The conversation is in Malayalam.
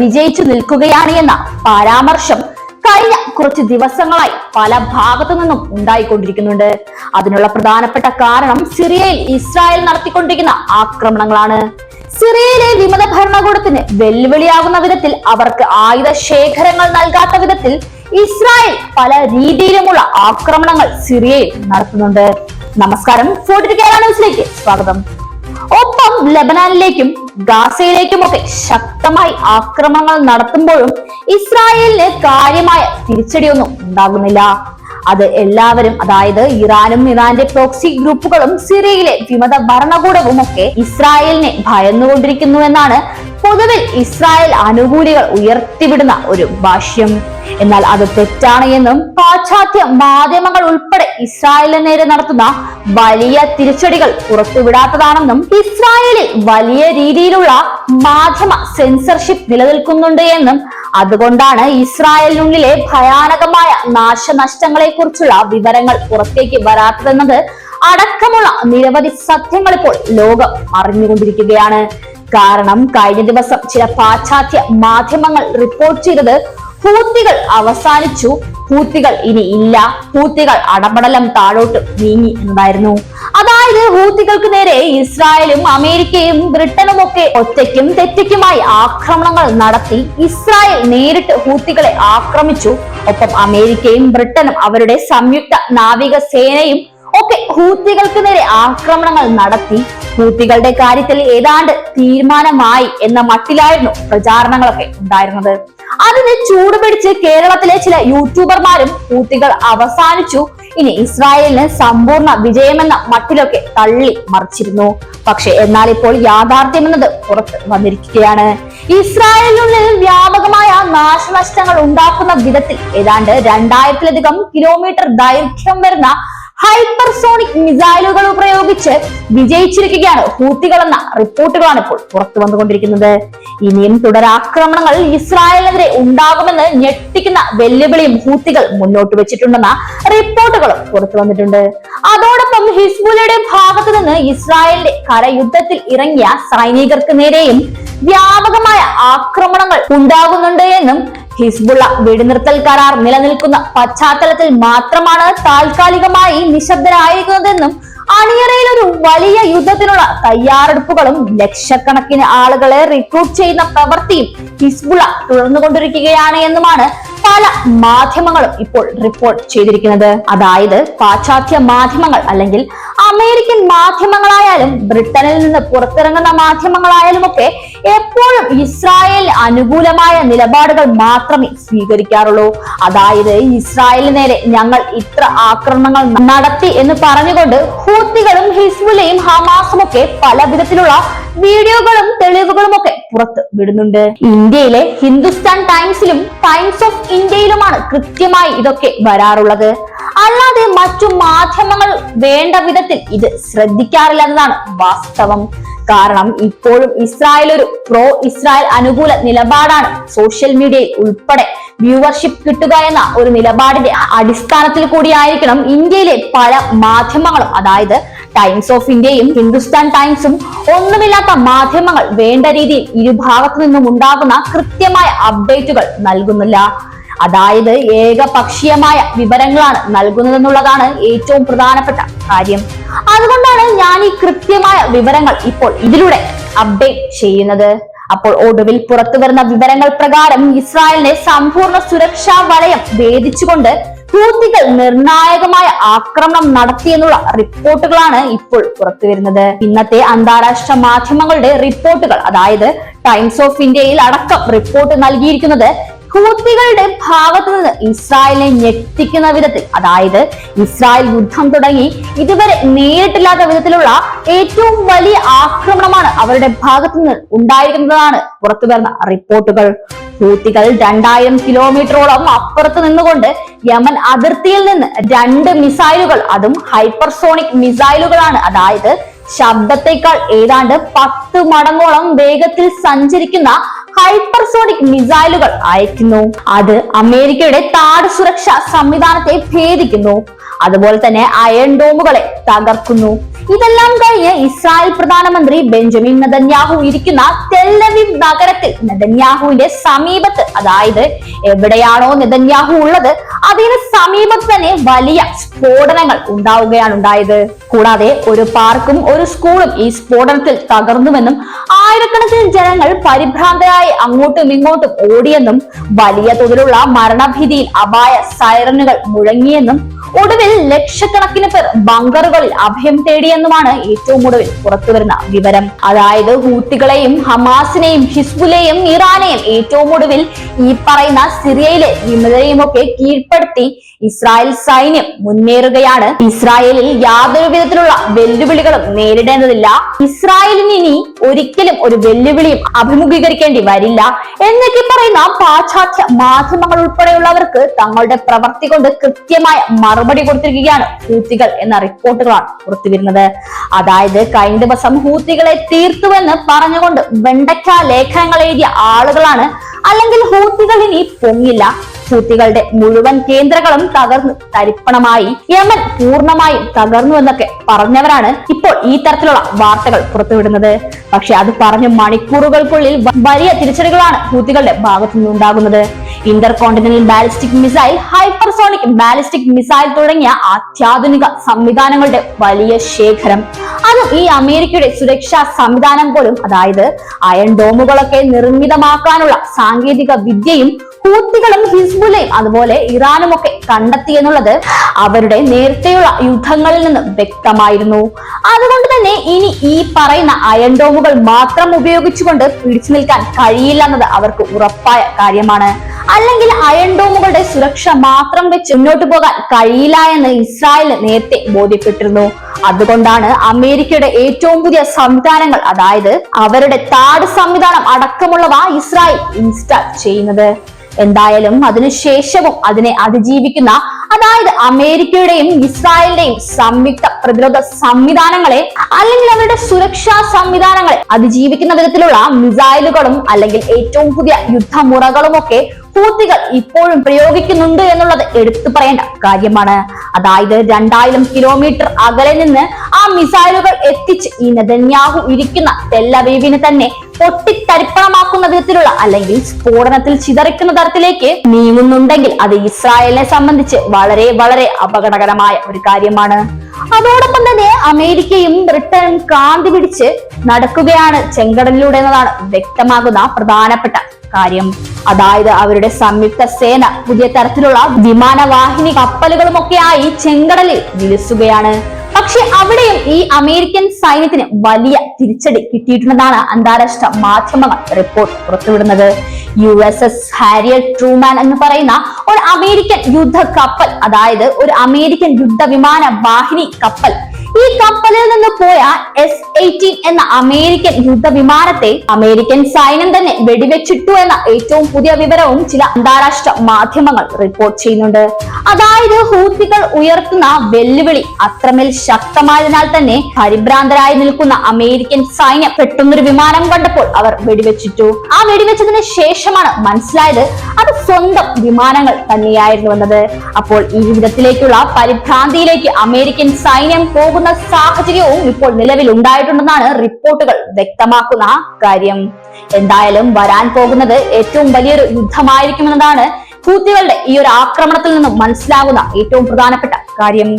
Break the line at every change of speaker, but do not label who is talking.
വിജയിച്ചു നിൽക്കുകയാണ് എന്ന പരാമർശം കഴിഞ്ഞ കുറച്ച് ദിവസങ്ങളായി പല ഭാഗത്തു നിന്നും ഉണ്ടായിക്കൊണ്ടിരിക്കുന്നുണ്ട്. അതിനുള്ള പ്രധാനപ്പെട്ട കാരണം സിറിയയിൽ ഇസ്രായേൽ നടത്തിക്കൊണ്ടിരിക്കുന്ന ആക്രമണങ്ങളാണ്. സിറിയയിലെ വിമത ഭരണകൂടത്തിന് വെല്ലുവിളിയാകുന്ന വിധത്തിൽ അവർക്ക് ആയുധ ശേഖരങ്ങൾ നൽകാത്ത വിധത്തിൽ ഇസ്രായേൽ പല രീതിയിലുമുള്ള ആക്രമണങ്ങൾ സിറിയയിൽ നടത്തുന്നുണ്ട്. നമസ്കാരം. ഫോർട്ടി കേരള ന്യൂസിലേക്ക് സ്വാഗതം. ലബനാനിലേക്കും ഗാസയിലേക്കുമൊക്കെ ശക്തമായി ആക്രമണങ്ങൾ നടത്തുമ്പോഴും ഇസ്രായേലിന് കാര്യമായ തിരിച്ചടിയൊന്നും ഉണ്ടാകുന്നില്ല. അത് എല്ലാവരും അതായത് ഇറാനും ഇറാന്റെ പ്രോക്സി ഗ്രൂപ്പുകളും സിറിയയിലെ വിമത ഭരണകൂടവും ഒക്കെ ഇസ്രായേലിനെ ഭയന്നുകൊണ്ടിരിക്കുന്നു എന്നാണ് പൊതുവിൽ ഇസ്രായേൽ അനുകൂലികൾ ഉയർത്തിവിടുന്ന ഒരു ഭാഷ്യം. എന്നാൽ അത് തെറ്റാണ് എന്നും പാശ്ചാത്യ മാധ്യമങ്ങൾ ഉൾപ്പെടെ ഇസ്രായേലിന് നേരെ നടത്തുന്ന വലിയ തിരിച്ചടികൾ പുറത്തുവിടാത്തതാണെന്നും ഇസ്രായേലിൽ വലിയ രീതിയിലുള്ള മാധ്യമ സെൻസർഷിപ്പ് നിലനിൽക്കുന്നുണ്ട് എന്നും അതുകൊണ്ടാണ് ഇസ്രായേലിനുള്ളിലെ ഭയാനകമായ നാശനഷ്ടങ്ങളെ കുറിച്ചുള്ള വിവരങ്ങൾ പുറത്തേക്ക് വരാത്തതെന്നത് അടക്കമുള്ള നിരവധി സത്യങ്ങൾ ഇപ്പോൾ ലോകം അറിഞ്ഞുകൊണ്ടിരിക്കുകയാണ്. കാരണം കഴിഞ്ഞ ദിവസം ചില പാശ്ചാത്യ മാധ്യമങ്ങൾ റിപ്പോർട്ട് ചെയ്തത് ഹൂത്തികൾ അവസാനിച്ചു. ഹൂത്തികൾ ഇനി ഇല്ല. ഹൂത്തികൾ അടപടലം താഴോട്ട് നീങ്ങി എന്നായിരുന്നു. അതായത് ഹൂത്തികൾക്ക് നേരെ ഇസ്രായേലും അമേരിക്കയും ബ്രിട്ടനും ഒക്കെ ഒറ്റയ്ക്കും തെറ്റയ്ക്കുമായി ആക്രമണങ്ങൾ നടത്തി ഇസ്രായേൽ നേരിട്ട് ഹൂത്തികളെ ആക്രമിച്ചു. ഒപ്പം അമേരിക്കയും ബ്രിട്ടനും അവരുടെ സംയുക്ത നാവിക സേനയും ഒക്കെ ഹൂത്തികൾക്ക് നേരെ ആക്രമണങ്ങൾ നടത്തി. ഹൂത്തികളുടെ കാര്യത്തിൽ ഏതാണ്ട് തീരുമാനമായി എന്ന മട്ടിലായിരുന്നു പ്രചാരണങ്ങളൊക്കെ ഉണ്ടായിരുന്നത്. അതിന് ചൂടുപിടിച്ച് കേരളത്തിലെ ചില യൂട്യൂബർമാരും ഹൂത്തികൾ അവസാനിച്ചു. ഇനി ഇസ്രായേലിന് സമ്പൂർണ വിജയമെന്ന മട്ടിലൊക്കെ തള്ളി മറിച്ചിരുന്നു. പക്ഷെ എന്നാൽ ഇപ്പോൾ യാഥാർത്ഥ്യം എന്നത് പുറത്ത് വന്നിരിക്കുകയാണ്. ഇസ്രായേലിനുള്ളിൽ വ്യാപകമായ നാശനഷ്ടങ്ങൾ ഉണ്ടാക്കുന്ന വിധത്തിൽ ഏതാണ്ട് രണ്ടായിരത്തിലധികം കിലോമീറ്റർ ദൈർഘ്യം വരുന്ന ഹൈപ്പർസോണിക് മിസൈലുകൾ ഉപയോഗിച്ച് വിജയിച്ചിരിക്കുകയാണ് ഹൂത്തികൾ എന്ന റിപ്പോർട്ടുകളാണ് ഇപ്പോൾ പുറത്തു വന്നുകൊണ്ടിരിക്കുന്നത്. ഇനിയും തുടരാക്രമണങ്ങൾ ഇസ്രായേലിനെതിരെ ഉണ്ടാകുമെന്ന് ഞെട്ടിക്കുന്ന വെല്ലുവിളിയും ഹൂത്തികൾ മുന്നോട്ട് വെച്ചിട്ടുണ്ടെന്ന റിപ്പോർട്ടുകളും പുറത്തു വന്നിട്ടുണ്ട്. അതോടൊപ്പം ഹിസ്ബുലയുടെ ഭാഗത്തു നിന്ന് ഇസ്രായേലിന്റെ കരയുദ്ധത്തിൽ ഇറങ്ങിയ സൈനികർക്ക് നേരെയും വ്യാപകമായ ആക്രമണങ്ങൾ ഉണ്ടാകുന്നുണ്ട് എന്നും ഹിസ്ബുള്ള വെടിനിർത്തൽ കരാർ നിലനിൽക്കുന്ന പശ്ചാത്തലത്തിൽ മാത്രമാണ് താൽക്കാലികമായി നിശബ്ദരായിരിക്കുന്നതെന്നും അണിയറയിൽ ഒരു വലിയ യുദ്ധത്തിനുള്ള തയ്യാറെടുപ്പുകളും ലക്ഷക്കണക്കിന് ആളുകളെ റിക്രൂട്ട് ചെയ്യുന്ന പ്രവൃത്തിയും ഹിസ്ബുള്ള തുടർന്നുകൊണ്ടിരിക്കുകയാണ് എന്നുമാണ് പല മാധ്യമങ്ങളും ഇപ്പോൾ റിപ്പോർട്ട് ചെയ്തിരിക്കുന്നത്. അതായത് പാശ്ചാത്യ മാധ്യമങ്ങൾ അല്ലെങ്കിൽ അമേരിക്കൻ മാധ്യമങ്ങളായാലും ബ്രിട്ടനിൽ നിന്ന് പുറത്തിറങ്ങുന്ന മാധ്യമങ്ങളായാലും ഒക്കെ എപ്പോഴും ഇസ്രായേൽ അനുകൂലമായ നിലപാടുകൾ മാത്രമേ സ്വീകരിക്കാറുള്ളൂ. അതായത് ഇസ്രായേലിന് നേരെ ഞങ്ങൾ ഇത്ര ആക്രമണങ്ങൾ നടത്തി എന്ന് പറഞ്ഞുകൊണ്ട് ഹൂത്തികളും ഹിസ്ബുലയും ഹമാസും ഒക്കെ പല വിധത്തിലുള്ള വീഡിയോകളും തെളിവുകളും ഒക്കെ പുറത്ത് വിടുന്നുണ്ട്. ഇന്ത്യയിലെ ഹിന്ദുസ്ഥാൻ ടൈംസിലും ടൈംസ് ഓഫ് ഇന്ത്യയിലുമാണ് കൃത്യമായി ഇതൊക്കെ വരാറുള്ളത്. അല്ലാതെ മറ്റു മാധ്യമങ്ങൾ വേണ്ട വിധത്തിൽ ഇത് ശ്രദ്ധിക്കാറില്ല എന്നതാണ് വാസ്തവം. കാരണം ഇപ്പോഴും ഇസ്രായേൽ ഒരു പ്രോ ഇസ്രായേൽ അനുകൂല നിലപാടാണ് സോഷ്യൽ മീഡിയയിൽ ഉൾപ്പെടെ വ്യൂവർഷിപ്പ് കിട്ടുക എന്ന ഒരു നിലപാടിന്റെ അടിസ്ഥാനത്തിൽ കൂടിയായിരിക്കണം ഇന്ത്യയിലെ പല മാധ്യമങ്ങളും. അതായത് ടൈംസ് ഓഫ് ഇന്ത്യയും ഹിന്ദുസ്ഥാൻ ടൈംസും ഒന്നുമില്ലാത്ത മാധ്യമങ്ങൾ വേണ്ട രീതിയിൽ ഇരുഭാഗത്തു നിന്നും ഉണ്ടാകുന്ന കൃത്യമായ അപ്ഡേറ്റുകൾ നൽകുന്നില്ല. അതായത് ഏകപക്ഷീയമായ വിവരങ്ങളാണ് നൽകുന്നതെന്നുള്ളതാണ് ഏറ്റവും പ്രധാനപ്പെട്ട കാര്യം. അതുകൊണ്ടാണ് ഞാൻ ഈ കൃത്യമായ വിവരങ്ങൾ ഇപ്പോൾ ഇതിലൂടെ അപ്ഡേറ്റ് ചെയ്യുന്നത്. അപ്പോൾ ഒടുവിൽ പുറത്തു വരുന്ന വിവരങ്ങൾ പ്രകാരം ഇസ്രായേലിനെ സമ്പൂർണ സുരക്ഷാ വലയം ഭേദിച്ചുകൊണ്ട് ഹൂത്തികൾ നിർണായകമായ ആക്രമണം നടത്തിയെന്നുള്ള റിപ്പോർട്ടുകളാണ് ഇപ്പോൾ പുറത്തു വരുന്നത്. ഇന്നത്തെ അന്താരാഷ്ട്ര മാധ്യമങ്ങളുടെ റിപ്പോർട്ടുകൾ അതായത് ടൈംസ് ഓഫ് ഇന്ത്യയിൽ അടക്കം റിപ്പോർട്ട് നൽകിയിരിക്കുന്നത് ഹൂത്തികളുടെ ഭാഗത്തു നിന്ന് ഇസ്രായേലിനെ ഞെട്ടിക്കുന്ന വിധത്തിൽ അതായത് ഇസ്രായേൽ യുദ്ധം തുടങ്ങി ഇതുവരെ നേരിട്ടില്ലാത്ത വിധത്തിലുള്ള ഏറ്റവും വലിയ ആക്രമണമാണ് അവരുടെ ഭാഗത്തു നിന്ന് ഉണ്ടായിരിക്കുന്നതാണ് പുറത്തു വരുന്ന റിപ്പോർട്ടുകൾ. ഹൂത്തികൾ രണ്ടായിരം കിലോമീറ്ററോളം അപ്പുറത്ത് നിന്നുകൊണ്ട് യമൻ അതിർത്തിയിൽ നിന്ന് രണ്ട് മിസൈലുകൾ അതും ഹൈപ്പർസോണിക് മിസൈലുകളാണ്. അതായത് ശബ്ദത്തെക്കാൾ ഏതാണ്ട് പത്ത് മടങ്ങോളം വേഗത്തിൽ സഞ്ചരിക്കുന്ന ഹൈപ്പർസോണിക് മിസൈലുകൾ അയക്കുന്നു അത് അമേരിക്കയുടെ താട് സുരക്ഷാ സംവിധാനത്തെ ഭേദിക്കുന്നു. അതുപോലെ തന്നെ അയൺ ഡോമുകളെ തകർക്കുന്നു. ഇതെല്ലാം കഴിഞ്ഞ് ഇസ്രായേൽ പ്രധാനമന്ത്രി ബെഞ്ചമിൻ നെതന്യാഹു ഇരിക്കുന്ന തെല്ലവിവ് നഗരത്തിൽ നെതന്യാഹുവിന്റെ സമീപത്ത് അതായത് എവിടെയാണോ നെതന്യാഹു ഉള്ളത് അതിന് സമീപത്ത് തന്നെ വലിയ സ്ഫോടനങ്ങൾ ഉണ്ടാവുകയാണ് ഉണ്ടായത്. കൂടാതെ ഒരു പാർക്കും ഒരു സ്കൂളും ഈ സ്ഫോടനത്തിൽ തകർന്നുവെന്നും ആയിരക്കണക്കിന് ജനങ്ങൾ പരിഭ്രാന്തരായി അങ്ങോട്ടും ഇങ്ങോട്ടും ഓടിയെന്നും വലിയ തോതിലുള്ള മരണഭീതിയിൽ അപായ സൈറനുകൾ മുഴങ്ങിയെന്നും ഒടുവിൽ ലക്ഷക്കണക്കിന് പേർ ബങ്കറുകളിൽ അഭയം തേടിയെന്നുമാണ് ഏറ്റവും ഒടുവിൽ പുറത്തുവരുന്ന വിവരം. അതായത് ഹൂത്തികളെയും ഹമാസിനെയും ഹിസ്ബുലെയും ഇറാനെയും ഏറ്റവും ഒടുവിൽ ഈ പറയുന്ന സിറിയയിലെ വിമതരെയും ഒക്കെ കീഴ്പ്പെടുത്തി ഇസ്രായേൽ സൈന്യം മുന്നേറുകയാണ്. ഇസ്രായേലിൽ യാതൊരു വിധത്തിലുള്ള വെല്ലുവിളികളും നേരിടേണ്ടതില്ല. ഇസ്രായേലിന് ഇനി ഒരിക്കലും ഒരു വെല്ലുവിളിയും അഭിമുഖീകരിക്കേണ്ടി വരില്ല. എന്നൊക്കെ പറയുന്ന പാശ്ചാത്യ മാധ്യമങ്ങൾ ഉൾപ്പെടെയുള്ളവർക്ക് തങ്ങളുടെ പ്രവർത്തി കൊണ്ട് കൃത്യമായ മറുപടി കൊടുത്തിരിക്കുകയാണ് ഹൂത്തികൾ എന്ന റിപ്പോർട്ടുകളാണ് പുറത്തുവരുന്നത്. അതായത് കഴിഞ്ഞ ദിവസം ഹൂത്തികളെ തീർത്തുവെന്ന് പറഞ്ഞുകൊണ്ട് വെണ്ടയ്ക്ക ലേഖനങ്ങൾ എഴുതിയ ആളുകളാണ്. അല്ലെങ്കിൽ ഹൂത്തികൾ ഇനി പൊങ്ങില്ല. ഹൂത്തികളുടെ മുഴുവൻ കേന്ദ്രങ്ങളും തകർന്നു. തരിപ്പണമായി യമൻ പൂർണമായും തകർന്നു എന്നൊക്കെ പറഞ്ഞവരാണ് ഇപ്പോൾ ഈ തരത്തിലുള്ള വാർത്തകൾ പുറത്തുവിടുന്നത്. പക്ഷെ അത് പറഞ്ഞ മണിക്കൂറുകൾക്കുള്ളിൽ വലിയ തിരിച്ചടികളാണ് ഹൂത്തികളുടെ ഭാഗത്തു നിന്നുണ്ടാകുന്നത്. Intercontinental ballistic missile hypersonic ballistic missile തുടങ്ങിയ അത്യാധുനിക സംവിധാനങ്ങളുടെ വലിയ ശേഖരം. അതും ഈ അമേരിക്കയുടെ സുരക്ഷാ സംവിധാനം പോലും അതായത് അയൺ ഡോമുകളൊക്കെ നിർമ്മിതമാക്കാനുള്ള സാങ്കേതിക വിദ്യയും ഹൂത്തികളും ഹിസ്ബുലയും അതുപോലെ ഇറാനും ഒക്കെ കണ്ടെത്തി എന്നുള്ളത് അവരുടെ നേരത്തെയുള്ള യുദ്ധങ്ങളിൽ നിന്ന് വ്യക്തമായിരുന്നു. അതുകൊണ്ട് തന്നെ ഇനി ഈ പറയുന്ന അയൻഡോമുകൾ മാത്രം ഉപയോഗിച്ചുകൊണ്ട് പിടിച്ചു നിൽക്കാൻ കഴിയില്ല എന്നത് അവർക്ക് ഉറപ്പായ കാര്യമാണ്. അല്ലെങ്കിൽ അയൻഡോമുകളുടെ സുരക്ഷ മാത്രം വെച്ച് മുന്നോട്ട് പോകാൻ കഴിയില്ല എന്ന് ഇസ്രായേലിന് നേരത്തെ ബോധ്യപ്പെട്ടിരുന്നു. അതുകൊണ്ടാണ് അമേരിക്കയുടെ ഏറ്റവും പുതിയ സംവിധാനങ്ങൾ അതായത് അവരുടെ താട് സംവിധാനം അടക്കമുള്ളവ ഇസ്രായേൽ ഇൻസ്റ്റാൾ ചെയ്യുന്നത്. എന്തായാലും അതിനുശേഷവും അതിനെ അതിജീവിക്കുന്ന അതായത് അമേരിക്കയുടെയും ഇസ്രായേലിന്റെയും സംയുക്ത പ്രതിരോധ സംവിധാനങ്ങളെ അല്ലെങ്കിൽ അവരുടെ സുരക്ഷാ സംവിധാനങ്ങളെ അതിജീവിക്കുന്ന വിധത്തിലുള്ള മിസൈലുകളും അല്ലെങ്കിൽ ഏറ്റവും പുതിയ യുദ്ധമുറകളും ഒക്കെ ഹൂത്തികൾ ഇപ്പോഴും പ്രയോഗിക്കുന്നുണ്ട് എന്നുള്ളത് എടുത്തു പറയേണ്ട കാര്യമാണ്. അതായത് രണ്ടായിരം കിലോമീറ്റർ അകലെ നിന്ന് മിസൈലുകൾ എത്തിച്ച് ഈ നെതന്യാഹു ഇരിക്കുന്ന തെല്ലവീവിനെ തന്നെ പൊട്ടിത്തരിപ്പണമാക്കുന്ന വിധത്തിലുള്ള അല്ലെങ്കിൽ സ്ഫോടനത്തിൽ ചിതറിക്കുന്ന തരത്തിലേക്ക് നീങ്ങുന്നുണ്ടെങ്കിൽ അത് ഇസ്രായേലിനെ സംബന്ധിച്ച് വളരെ വളരെ അപകടകരമായ ഒരു കാര്യമാണ്. അതോടൊപ്പം തന്നെ അമേരിക്കയും ബ്രിട്ടനും കാന്തി പിടിച്ച് നടക്കുകയാണ് ചെങ്കടലിലൂടെ എന്നതാണ് വ്യക്തമാകുന്ന പ്രധാനപ്പെട്ട കാര്യം. അതായത് അവരുടെ സംയുക്ത സേന പുതിയ തരത്തിലുള്ള വിമാനവാഹിനി കപ്പലുകളുമൊക്കെയായി ചെങ്കടലിൽ വിലസുകയാണ്. പക്ഷെ അവിടെയും ഈ അമേരിക്കൻ സൈന്യത്തിന് വലിയ തിരിച്ചടി കിട്ടിയിട്ടുണ്ടെന്നാണ് അന്താരാഷ്ട്ര മാധ്യമങ്ങൾ report പുറത്തുവിടുന്നത്. U S S Harrier Truman എന്ന് പറയുന്ന ഒരു അമേരിക്കൻ യുദ്ധ കപ്പൽ അതായത് ഒരു അമേരിക്കൻ യുദ്ധ വിമാന വാഹിനി കപ്പൽ ഈ കപ്പലിൽ നിന്ന് പോയ എസ് എയ്റ്റീൻ എന്ന അമേരിക്കൻ യുദ്ധവിമാനത്തെ അമേരിക്കൻ സൈന്യം തന്നെ വെടിവെച്ചിട്ടു എന്ന ഏറ്റവും പുതിയ വിവരവും ചില അന്താരാഷ്ട്ര മാധ്യമങ്ങൾ റിപ്പോർട്ട് ചെയ്യുന്നുണ്ട്. അതായത് ഹൂത്തികൾ ഉയർത്തുന്ന വെല്ലുവിളി അത്രമേൽ ശക്തമായതിനാൽ തന്നെ പരിഭ്രാന്തരായി നിൽക്കുന്ന അമേരിക്കൻ സൈന്യം പെട്ടെന്നൊരു വിമാനം കണ്ടപ്പോൾ അവർ വെടിവെച്ചിട്ടു. ആ വെടിവെച്ചതിന് ശേഷമാണ് മനസ്സിലായത് അത് സ്വന്തം വിമാനങ്ങൾ തന്നെയായിരുന്നു എന്നത് അപ്പോൾ ഈ വിധത്തിലേക്കുള്ള പരിഭ്രാന്തിയിലേക്ക് അമേരിക്കൻ സൈന്യം പോകുന്ന സാഹചര്യവും ഇപ്പോൾ നിലവിൽ ഉണ്ടായിട്ടുണ്ടെന്നാണ് റിപ്പോർട്ടുകൾ വ്യക്തമാക്കുന്ന കാര്യം. എന്തായാലും വരാൻ പോകുന്നത് ഏറ്റവും വലിയൊരു യുദ്ധമായിരിക്കുമെന്നതാണ് ഹൂത്തികളുടെ ഈ ഒരു ആക്രമണത്തിൽ നിന്നും മനസ്സിലാകുന്ന ഏറ്റവും പ്രധാനപ്പെട്ട കാര്യം.